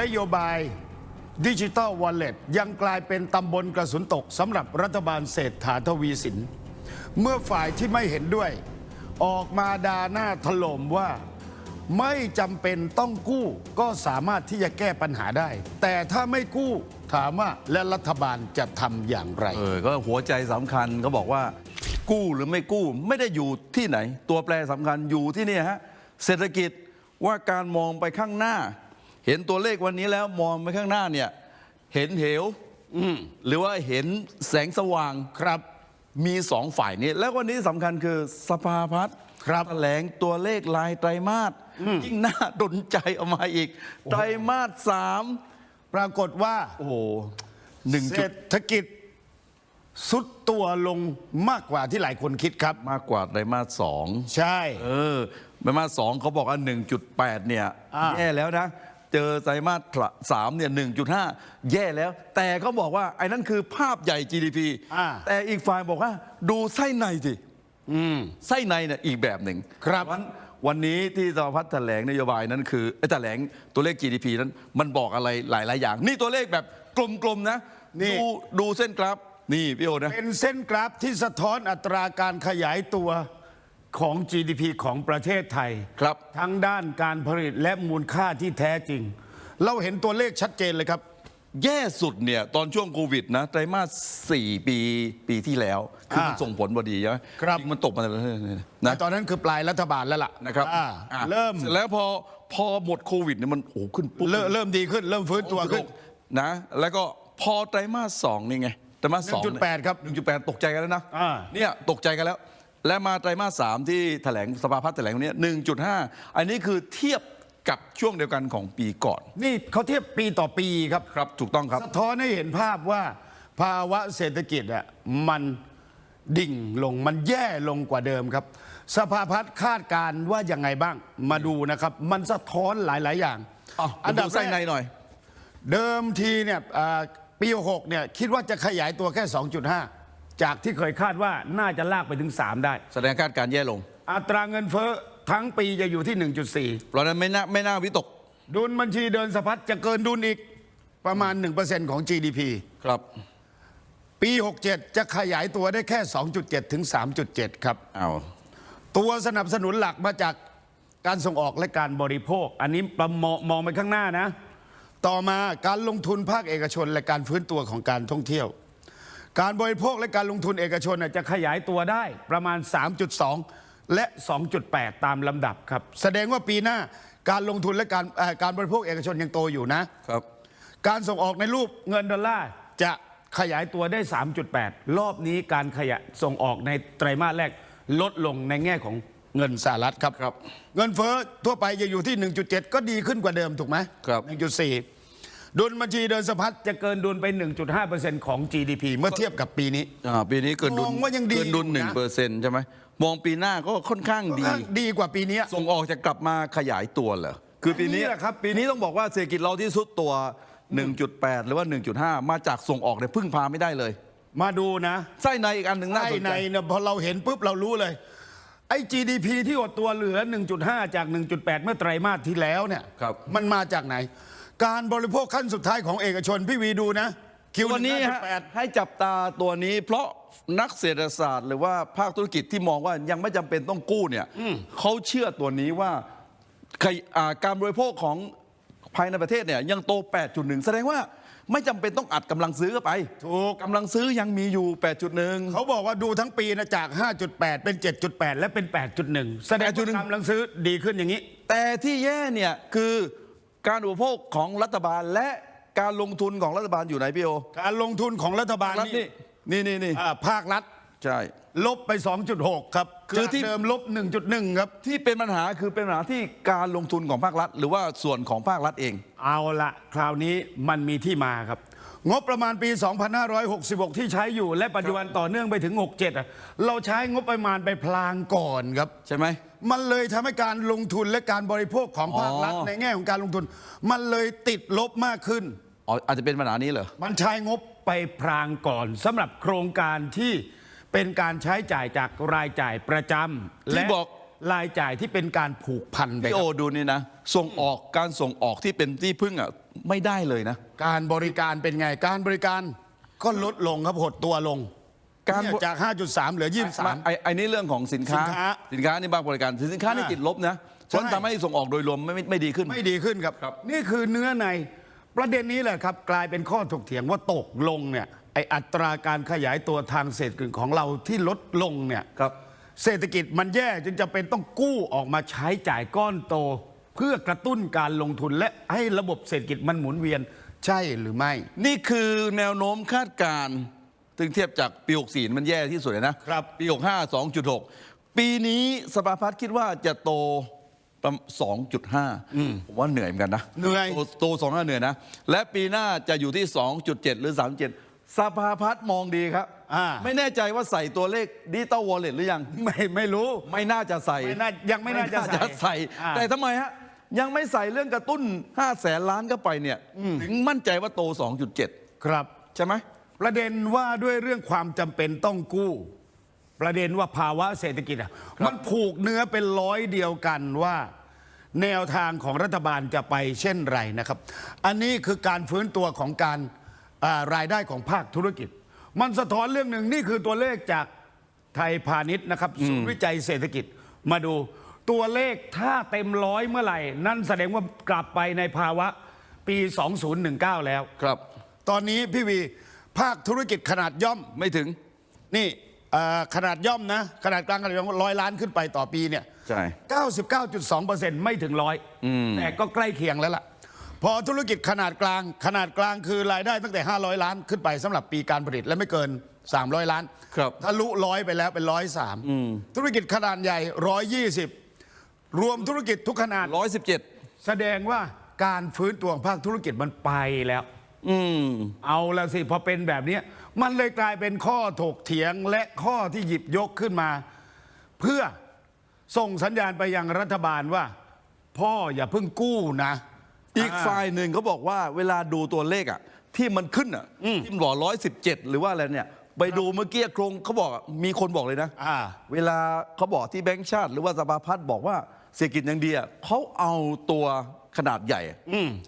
นโยบายดิจิ t a ลวอลเล็ตยังกลายเป็นตำบลกระสุนตกสำหรับรัฐบาลเศรษฐาทวีสิน เมื่อฝ่ายที่ไม่เห็นด้วย ออกมาดาหน้าถล่มว่าไม่จำเป็นต้องกู้ก็สามารถที่จะแก้ปัญหาได้ แต่ถ้าไม่กู้ถามว่าและรัฐบาลจะทำอย่างไร เออก็หัวใจสำคัญเขาบอกว่า กู้หรือไม่กู้ไม่ได้อยู่ที่ไหน ตัวแปรสำคัญอยู่ที่นี่ฮะเศรษฐกิจว่าการมองไปข้างหน้า เห็นตัวเลขวันนี้แล้วมองไปข้างหน้าเนี่ย เห็นเหวหรือว่าเห็นแสงสว่างครับ มีสองฝ่ายนี้ แล้ววันนี้สำคัญคือสภาพัฒน์ครับแถลงตัวเลขรายไตรมาสยิ่งน่าดนใจออกมาอีก ไตรมาสสามปรากฏว่า โอ้โหหนึ่งเศจุรดษฐกิจสุดตัวลงมากกว่าที่หลายคนคิดครับ มากกว่าไตรมาสสองใช่ เออไตรมาสสองเขาบอกว่า1.8 เนี่ยอ่าแย่แล้วนะ เจอไตรมาสสามเนี่ย1.5แย่แล้ว แต่เขาบอกว่า ไอ้นั่นคือภาพใหญ่ GDP อ่า แต่อีกฝ่ายบอกว่า ดูไส้ในสิไส้ในเนี่ยอีกแบบหนึ่งครับวันวันนี้ที่สภาพัฒน์แถลงนโยบายนั้นคือไอ้แถลงตัวเลข GDP นั้นมันบอกอะไรหลาย ๆ อย่าง นี่ตัวเลขแบบกลม ๆ นะนี่ ดูดูเส้นกราฟ นี่พี่โอนะ เป็นเส้นกราฟที่สะท้อนอัตราการขยายตัว ของ GDP ของประเทศไทย ครับ ทั้งด้านการผลิตและมูลค่าที่แท้จริง เราเห็นตัวเลขชัดเจนเลยครับ แย่สุดเนี่ยตอนช่วงโควิดนะไตรมาส4ปีปีที่แล้ว คือมันอ่าส่งผลพอดีใช่ไหมครับ จงมันตกมาเลยนะตอนนั้นคือปลายรัฐบาลแล้วล่ะนะครับอ่าอะเริ่มสร็จแล้วพอพอหมดโควิดเนี่ยมันโอ้โหขึ้นปุ๊บเริ่มเริ่มดีขึ้น เริ่มฟื้นตัวขึ้น นะ แล้วก็พอไตรมาสสองนี่ไงไตรมาสสอง1.8ครับหนึ่งจุดแปดตกใจกันแล้วนะอ่า เนี่ยตกใจกันแล้ว และมาไตรมาสสามที่แถลงสภาพัฒน์แถลงวันนี้หนึ่งจุดห้าอันนี้คือเทียบกับช่วงเดียวกันของปีก่อน นี่เขาเทียบปีต่อปีครับ ครับถูกต้องครับ สะท้อนให้เห็นภาพว่าภาวะเศรษฐกิจอะมันดิ่งลงมันแย่ลงกว่าเดิมครับ สภาพัฒน์คาดการณ์ว่ายังไงบ้าง มาดูนะครับ มันสะท้อนหลาย ๆ อย่างอันดับไส้ในแรกหน่อย เดิมทีเนี่ยอ่าปี 6 เนี่ยคิดว่าจะขยายตัวแค่ 2.5 จากที่เคยคาดว่าน่าจะลากไปถึง 3 ได้ แสดงคาดการณ์แย่ลง อัตราเงินเฟ้อทั้งปีจะอยู่ที่ 1.4 เพราะฉะนั้นไม่น่าไม่น่าวิตก ดุลบัญชีเดินสะพัดจะเกินดุลอีกประมาณ 1%ของ GDP ครับ ปี 67 จะขยายตัวได้แค่ 2.7 ถึง 3.7 ครับ เอาตัวสนับสนุนหลักมาจากการส่งออกและการบริโภค อันนี้ประมองมองไปข้างหน้านะ ต่อมาการลงทุนภาคเอกชนและการฟื้นตัวของการท่องเที่ยว การบริโภคและการลงทุนเอกชนน่ะจะขยายตัวได้ประมาณ 3.2 และ 2.8 ตามลำดับครับ แสดงว่าปีหน้าการลงทุนและการเอ่อการบริโภคเอกชนยังโตอยู่นะครับ การส่งออกในรูปเงินดอลลาร์จะขยายตัวได้ 3.8 รอบนี้การขยายส่งออกในไตรมาสแรกลดลงในแง่ของเงินสหรัฐครับครับเงินเฟ้อทั่วไปจะอยู่ที่ 1.7 ก็ดีขึ้นกว่าเดิมถูกไหมครับ1.4 ดุลบัญชีเดินสะพัดจะเกินดุลไป 1.5%ของ GDP เมื่อเทียบกับปีนี้ อ่าปีนี้เกินดุลมองว่ายังดีเกินดุลอยู่หนึ่งนะ เปอร์เซ็นต์ใช่ไหมมองปีหน้าก็ค่อนข้างดี ดีกว่าปีนี้ส่งออกจะกลับมาขยายตัวเหรอคือปีนี้อันนี้แหละครับ ปีนี้ต้องบอกว่าเศรษฐกิจเราที่สุดตัว 1.8 หรือว่า 1.5 มาจากส่งออกเนี่ยพึ่งพาไม่ได้เลยมาดูนะ ไส้ในอีกอันหนึ่งน่าไส้สนในใจเนี่ยพอเราเห็นปุ๊บเรารู้เลย ไอ้ GDP ที่อดตัวเหลือ 1.5 จาก 1.8 เมื่อไตรมาสที่แล้วเนี่ย ครับ มันมาจากไหน การบริโภคขั้นสุดท้ายของเอกชน พี่วีดูนะ คิววันนี้ฮะ1.8ให้จับตาตัวนี้ เพราะนักเศรษฐศาสตร์ หรือว่าภาคธุรกิจที่มองว่ายังไม่จำเป็นต้องกู้เนี่ยเขาเชื่อตัวนี้ว่าใครอ่าการบริโภคของภายในประเทศเนี่ยยังโต 8.1 แสดงว่าไม่จำเป็นต้องอัดกำลังซื้อเข้าไปถูก กำลังซื้อยังมีอยู่ 8.1 เขาบอกว่าดูทั้งปีนะจาก 5.8 เป็น 7.8 และเป็น 8.1 แสดงว่ากำลังซื้อดีขึ้นอย่างนี้ แต่ที่แย่เนี่ยคือ การอุปโภคของรัฐบาลและการลงทุนของรัฐบาลอยู่ไหนพี่โอการลงทุนของรัฐบาลรัฐนี่นี่นี่นี่อ่าภาครัฐ ใช่ ลบไป 2.6 ครับคือที่จากเดิมลบ 1.1 ครับ ที่เป็นปัญหาคือเป็นปัญหาที่การลงทุนของภาครัฐ หรือว่าส่วนของภาครัฐเอง เอาละคราวนี้มันมีที่มาครับ งบประมาณปี 2566 ที่ใช้อยู่และปัจจุบันต่อเนื่องไปถึง 67อะเราใช้งบประมาณไปพลางก่อนครับ ใช่ไหม มันเลยทำให้การลงทุนและการบริโภคของภาครัฐอ๋อ ในแง่ของการลงทุน มันเลยติดลบมากขึ้น อ๋ออาจจะเป็นปัญหานี้เหรอ มันใช้งบไปพรางก่อนสำหรับโครงการที่เป็นการใช้จ่ายจากรายจ่ายประจำที่และบอก รายจ่ายที่เป็นการผูกพันไปพี่คโอรับดูนี่นะส่งออกการส่งออกที่เป็นที่พึ่งอะไม่ได้เลยนะ การบริการเป็นไงการบริการก็ลดลงครับหดตัวลง การเนี่ยจาก 5.3 เหลือ 23 ไอ้ไอ้นี่เรื่องของสินค้า สินค้าสินค้านี่บางบริการสินค้านี่อ่าติดลบนะเพราะใช่ ทำให้ส่งออกโดยรวมไม่ไม่ไม่ดีขึ้น ไม่ดีขึ้นครับ ครับ นี่คือเนื้อในประเด็นนี้แหละครับ กลายเป็นข้อถกเถียงว่าตกลงเนี่ยไออัตราการขยายตัวทางเศรษฐกิจของเราที่ลดลงเนี่ยครับ เศรษฐกิจมันแย่จนจะเป็นต้องกู้ออกมาใช้จ่ายก้อนโต เพื่อกระตุ้นการลงทุนและให้ระบบเศรษฐกิจมันหมุนเวียนใช่หรือไม่ นี่คือแนวโน้มคาดการณ์ ซึ่งเทียบจากปี 64 มันแย่ที่สุดเลยนะครับ ปี 65 2.6 ปีนี้สภาพัฒน์คิดว่าจะโตประมาณ2.5 ผมว่าเหนื่อยเหมือนกันนะเหนื่อย โตโต2.5เหนื่อยนะ และปีหน้าจะอยู่ที่ 2.7 หรือ 3.7 สภาพัฒน์มองดีครับ อ่า ไม่แน่ใจว่าใส่ตัวเลขดิจิตอลวอลเล็ตหรือยัง ไม่ไม่รู้ ไม่น่าจะใส่ไม่น่ายังไม่น่าจะใส่ใส่ อ่า แต่ทำไมฮะ ยังไม่ใส่เรื่องกระตุ้น 5 แสนล้านเข้าไปเนี่ย ถึงมั่นใจว่าโต 2.7 ครับ ใช่ไหม ประเด็นว่าด้วยเรื่องความจำเป็นต้องกู้ ประเด็นว่าภาวะเศรษฐกิจอะมันผูกเนื้อเป็นร้อยเดียวกันว่า แนวทางของรัฐบาลจะไปเช่นไรนะครับ อันนี้คือการฟื้นตัวของการอ่ารายได้ของภาคธุรกิจ มันสะท้อนเรื่องหนึ่งนี่คือตัวเลขจากไทยพาณิชย์นะครับศูนย์วิจัยเศรษฐกิจมาดูตัวเลขถ้าเต็มร้อยเมื่อไหร่ นั่นแสดงว่ากลับไปในภาวะปี 2019 แล้ว ครับ ตอนนี้พี่วี ภาคธุรกิจขนาดย่อม ไม่ถึง นี่เอ่อขนาดย่อมนะ ขนาดกลางขนาดย่อมร้อยล้านขึ้นไปต่อปีเนี่ย ใช่ 99.2%ไม่ถึงร้อยแต่ก็ใกล้เคียงแล้วล่ะ พอธุรกิจขนาดกลาง ขนาดกลางคือรายได้ตั้งแต่ 500 ล้านขึ้นไปสำหรับปีการผลิตและไม่เกิน 300 ล้านครับ ทะลุร้อยไปแล้วเป็นร้อยสามธุรกิจขนาดใหญ่ 120 รวมธุรกิจทุกขนาด117แสดงว่าการฟื้นตัวของภาคธุรกิจมันไปแล้ว อืม เอาละสิพอเป็นแบบเนี้ยมันเลยกลายเป็นข้อถกเถียงและข้อที่หยิบยกขึ้นมา เพื่อส่งสัญญาณไปยังรัฐบาลว่า พ่ออย่าเพิ่งกู้นะ อีกฝ่ายหนึ่งเขาบอกว่าเวลาดูตัวเลขอะ ที่มันขึ้นอะที่มันบอกร้อยสิบเจ็ดหรือว่าอะไรเนี่ย ไปดูเมื่อกี้โครงเขาบอกอะมีคนบอกเลยนะอ่า เวลาเขาบอกที่แบงก์ชาติ หรือว่าสภาพัฒน์บอกว่าเศรษฐกิจยังดีอะเขาเอาตัว ขนาดใหญ่อะ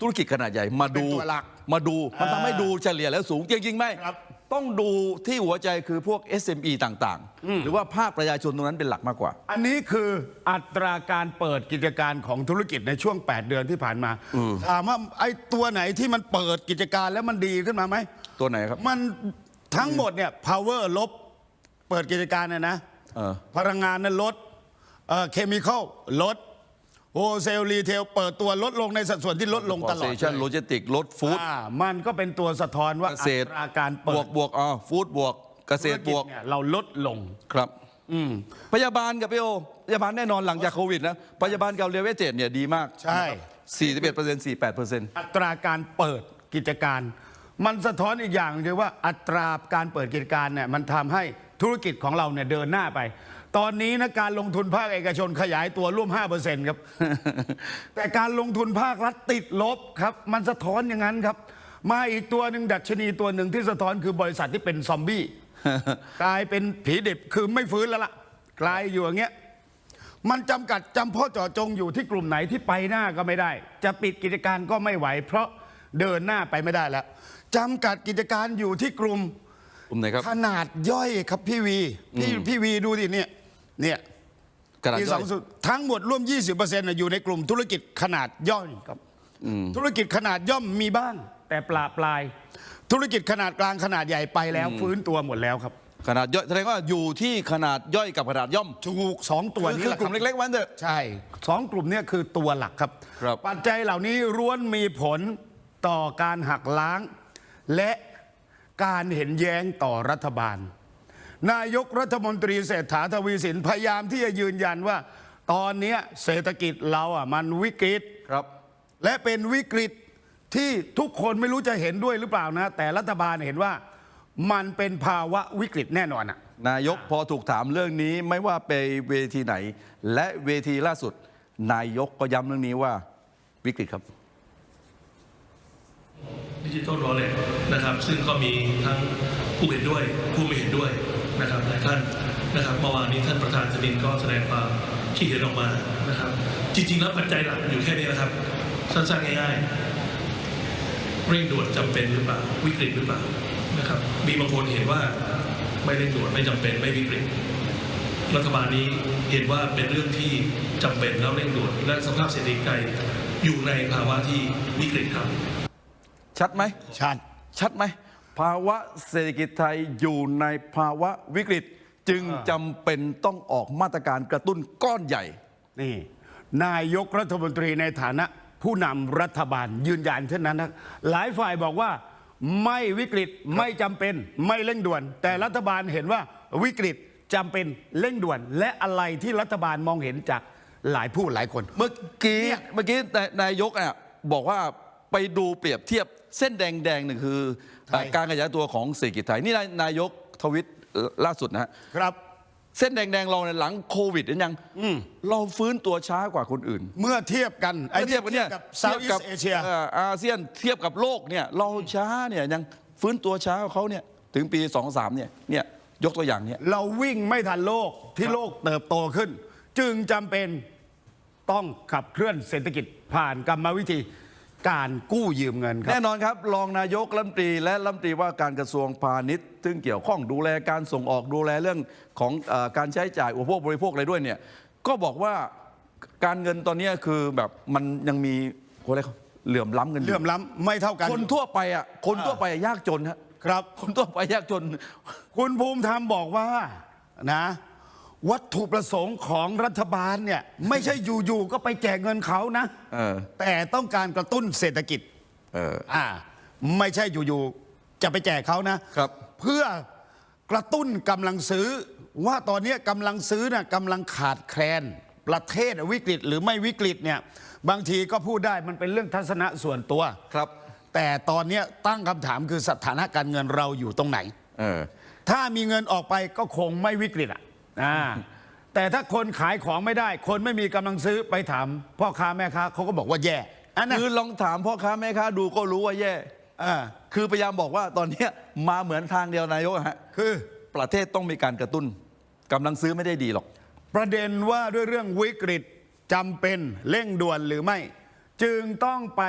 ธุรกิจขนาดใหญ่มาดูเป็นตัวหลักมาดูมันอ่าทำให้ดูเฉลี่ยแล้วสูงจริงๆไหมครับต้องดูที่หัวใจคือพวก SME ต่างๆ หรือว่าภาคประชาชนตรงนั้นเป็นหลักมากกว่า อันนี้คืออัตราการเปิดกิจการของธุรกิจในช่วง 8 เดือนที่ผ่านมาถามว่าไอ้ตัวไหนที่มันเปิดกิจการแล้วมันดีขึ้นมาไหมตัวไหนครับ มันทั้งหมดเนี่ย power ลบเปิดกิจการเนี่ยนะเออพลังงานนั้นลดเคมีคอลลด โฮเซลรีเทลเปิดตัวลดลงในสัดส่วนที่ลดลงตลอดเซชันโลจิสติกรถฟู้ดอ่ามันก็เป็นตัวสะท้อนว่าเกอัษตรตราการบเปิวดกบวกอ๋อฟู้ดบวก เกษตรบวกเนี่ยเราลดลงครับอืมพยาบาลกับพี่โอพยาบาลแน่นอนหลังจากโควิดนะพยาบาลกับเรียลเวสเจตเนี่ยดีมาก ใช่ 41เปอร์เซ็นต์48เปอร์เซ็นต์อัตราการเปิดกิจการ มันสะท้อนอีกอย่างคือว่าอัตราการเปิดกิจการเนี่ยมันทำให้ธุรกิจของเราเนี่ยเดินหน้าไป ตอนนี้นะการลงทุนภาคเอกชนขยายตัวร่วม 5%ครับ แต่การลงทุนภาครัฐติดลบครับ มันสะท้อนอย่างนั้นครับ มาอีกตัวหนึ่งดัชนีตัวหนึ่งที่สะท้อนคือบริษัทที่เป็นซอมบี้ กลายเป็นผีดิบคือไม่ฟื้นแล้วล่ะ กลายอยู่อย่างเงี้ยมันจำกัดจำเพาะเจาะจงอยู่ที่กลุ่มไหนที่ไปหน้าก็ไม่ได้ จะปิดกิจการก็ไม่ไหว เพราะเดินหน้าไปไม่ได้แล้วจำกัดกิจการอยู่ที่กลุ่มกลุ่มไหนครับขนาดย่อยครับพี่วีพี่พี่วีดูดิเนี่ย เนี่ยกระดาษปีย่สออยงสุดทั้งหมดร่วม 20%น่ะอยู่ในกลุ่มธุรกิจขนาดย่อยครับธุรกิจขนาดย่อมมีบ้าง แต่ปลาปลาย ธุรกิจขนาดกลางขนาดใหญ่ไปแล้ว ฟื้นตัวหมดแล้วครับขนาดย่อยแสดงว่าอยู่ที่ขนาดย่อยกับขนาดย่อมถูกสองตัวคือนี้คือแหละกคลุ่รัมบเล็กๆวันเถอะ ใช่สองกลุ่มเนี้คือตัวหลักครับ ครับ ปัจจัยเหล่านี้ร้วนมีผลต่อการหักล้าง และการเห็นแย้งต่อรัฐบาล นายกรัฐมนตรีเศรษฐาทวีสินพยายามที่จะยืนยันว่า ตอนเนี้ยเศรษฐกิจเราอะมันวิกฤตครับ และเป็นวิกฤตที่ทุกคนไม่รู้จะเห็นด้วยหรือเปล่านะ แต่รัฐบาลเห็นว่ามันเป็นภาวะวิกฤตแน่นอนอะนายกพอถูกถามเรื่องนี้ไม่ว่าไปเวทีไหน และเวทีล่าสุด นายกก็ย้ำเรื่องนี้ว่าวิกฤตครับดิจิทัลวอลเล็ตนะครับ ซึ่งก็มีทั้งผู้เห็นด้วยผู้ไม่เห็นด้วย นะครับหลายท่านนะครับเมื่อวานนี้ท่านประธานสนินก็แสดงความคิดเห็นออกมานะครับ จริงๆแล้วปัจจัยหลักมันอยู่แค่นี้นะครับ สั้นๆง่ายๆเร่งด่วนจำเป็นหรือเปล่าวิกฤตหรือเปล่านะครับ มีบางคนเห็นว่าไม่เร่งด่วนไม่จำเป็นไม่วิกฤตรัฐบาลนี้เห็นว่าเป็นเรื่องที่จำเป็นแล้วเร่งด่วนและสภาพเศรษฐกิจไทยอยู่ในภาวะที่วิกฤตครับ ชัดไหมชัดชัดไหม ภาวะเศรษฐกิจไทยอยู่ในภาวะวิกฤต จึงจำเป็นต้องออกมาตรการกระตุ้นก้อนใหญ่ นี่ นายกรัฐมนตรีในฐานะ ผู้นำรัฐบาลยืนยันเช่นนั้นนะหลายฝ่ายบอกว่าไม่วิกฤตไม่จำเป็นไม่เร่งด่วน แต่รัฐบาลเห็นว่าวิกฤตจำเป็นเร่งด่วน และอะไรที่รัฐบาลมองเห็นจากหลายผู้หลายคน เมื่อกี้เนี่ยเมื่อกี้นายนายกอะบอกว่า ไปดูเปรียบเทียบเส้นแดงๆหนึ่งคือไทย การขยายตัวของเศรษฐกิจไทย นี่นายนายกทวิตล่าสุดนะฮะ ครับ เส้นแดง ๆ เราเนี่ยหลังโควิดเห็นยังเราฟื้นตัวช้ากว่าคนอื่นเมื่อเทียบกันไอ้เทียบกันเนี่ยกับเซาท์อีสเอเชีย อาเซียนเทียบกับโลกเนี่ยเราช้าเนี่ยยังฟื้นตัวช้ากว่าเขาเนี่ยถึงปี 23เนี่ยเนี่ยยกตัวอย่างเนี่ย เราวิ่งไม่ทันโลกที่โลกเติบโตขึ้น จึงจำเป็นต้องขับเคลื่อนเศรษฐกิจผ่านกรรมวิธี การกู้ยืมเงินครัแน่บนอนครับ รองนายกรัฐมนตรีและรัฐมนตรีว่าการกระทรวงพาณิชย์ ซึ่งเกี่ยวข้องดูแลการส่งออกดูแลเรื่องของเออการใช้จ่ายอุปโภคบริโภคอะไรด้วยเนี่ยก็บอกว่าการเงินตอนเนี้ยคือแบบมันยังมีอะไรเขาเหลื่อมล้ำกันอยู่เลื่อมล้ำไม่เท่ากันคนทั่วไปอะคนทั่วไปอะยากจนฮะครับ คนทั่วไปยากจน คุณภูมิธรรมบอกว่านะ วัตถุประสงค์ของรัฐบาลเนี่ยไม่ใช่อยู่ๆก็ไปแจกเงินเขานะเออ แต่ต้องการกระตุ้นเศรษฐกิจ เออ อ่า ไม่ใช่อยู่ๆจะไปแจกเขานะครับ เพื่อกระตุ้นกำลังซื้อ ว่าตอนนี้กำลังซื้อน่ะกำลังขาดแคลน ประเทศวิกฤตหรือไม่วิกฤตเนี่ยบางทีก็พูดได้มันเป็นเรื่องทัศนะส่วนตัว ครับ แต่ตอนนี้ตั้งคำถามคือสถานะการเงินเราอยู่ตรงไหน เออ ถ้ามีเงินออกไปก็คงไม่วิกฤตอะ อ่าแต่ถ้าคนขายของไม่ได้ คนไม่มีกำลังซื้อไปถามพ่อค้าแม่ค้าเขาก็บอกว่าแย่อันนั้นคือลองถามพ่อค้าแม่ค้าดูก็รู้ว่าแย่ อ่าคือพยายามบอกว่าตอนเนี้ยมาเหมือนทางเดียวนายกอะฮะคือ ประเทศต้องมีการกระตุ้นกำลังซื้อไม่ได้ดีหรอก ประเด็นว่าด้วยเรื่องวิกฤตจำเป็นเร่งด่วนหรือไม่ จึงต้องไป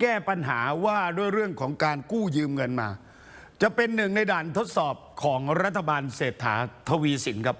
แก้ปัญหาว่าด้วยเรื่องของการกู้ยืมเงินมา จะเป็นหนึ่งในด่านทดสอบของรัฐบาลเศรษฐาทวีสินครับ